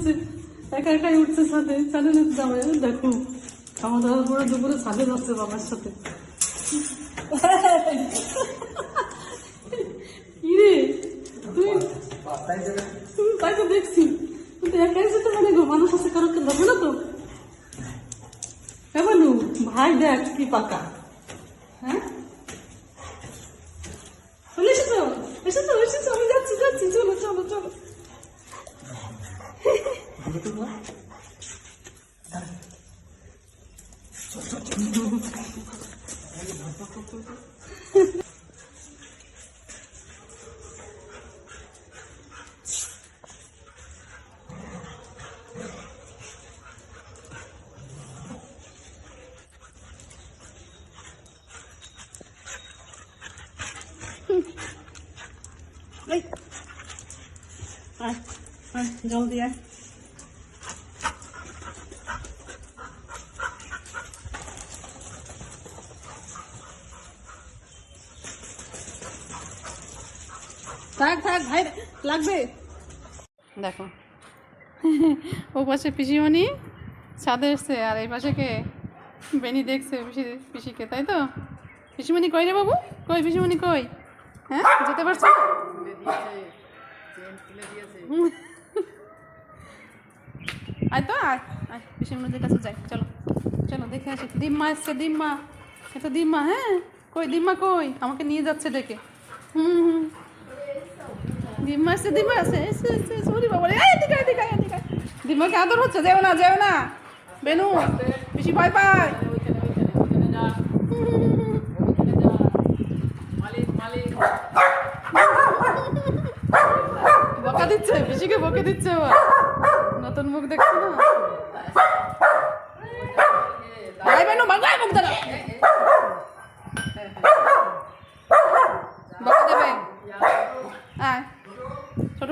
হচ্ছে একা একাই উঠছে ছাদে। ছাদে না যাবে দেখো খাওয়া দাওয়ার পরে দুপুরে ছাদে যাচ্ছে বাবার সাথে। তুই তো দেখছি। কিন্তু একাই গো। তো? হ্যাঁ ভাই দেখ কি পাকা। হ্যাঁ? চলে যাচ্ছি। চলো চলো চলো। এই আয় আয় জলদি আয় থাক থাক, ভাই, লাগবে। দেখো। ও পাশে পিসিমণি, ছাদে এসছে, আর এই পাশে কে? বেনি দেখছে, পিসি, পিসিকে, তাই তো? পিসিমণি কই রে বাবু? কই, পিসিমণি কই? হ্যাঁ যেতে পারছ? আয় তো, আয় আয় পিসিমণিদের কাছে যাই, চলো চলো, দেখে আসি। দিম্মা এসছে, দিম্মা। এটা দিম্মা হ্যাঁ? কই, দিম্মা কই? আমাকে নিয়ে যাচ্ছে ডেকে। হুম হুম। দিম্মা এসছে দিম্মা এসছে সরি বাবা এই, এদিকে এদিকে এদিকে। দিম্মাকে আদর হচ্ছে, যেও না যেও না। বেনু, বেশি ভয় পায়। বকা দিচ্ছে, পিসিকে বকে দিচ্ছে আবার নতুন মুখ দেখছ না। বেনু বাগাই মুখ দাঁড়া বকা দেবে আয় ছোট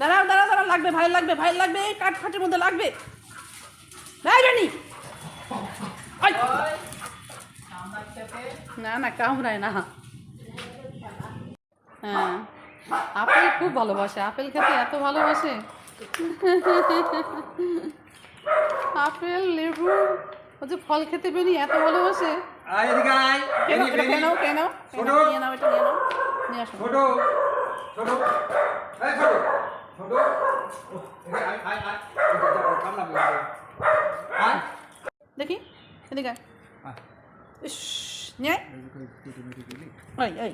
দাঁড়াও দাঁড়াও দাঁড়াও, লাগবে, ভাই লাগবে ভাই, লাগবে কাঠ ফাটের মধ্যে লাগবে। ভাই না না, কামড়ায় না। হ্যাঁ। আপেল খুব ভালোবাসে, আপেল খেতে এত ভালোবাসে। আপেল, লেবু ও যে ফল খেতে বেরি এত ভালোবাসে। আয় এদিকে আয় কেন বেনি, বেনি। কেন কেন ছোট। নিয়ে নাও এটা নিয়ে নাও নিয়ে আসো ছোট ছোট এই ছোট ছোট আয় আয় আয় দেখি এদিকে আয়। ইস আয়। ওই ওই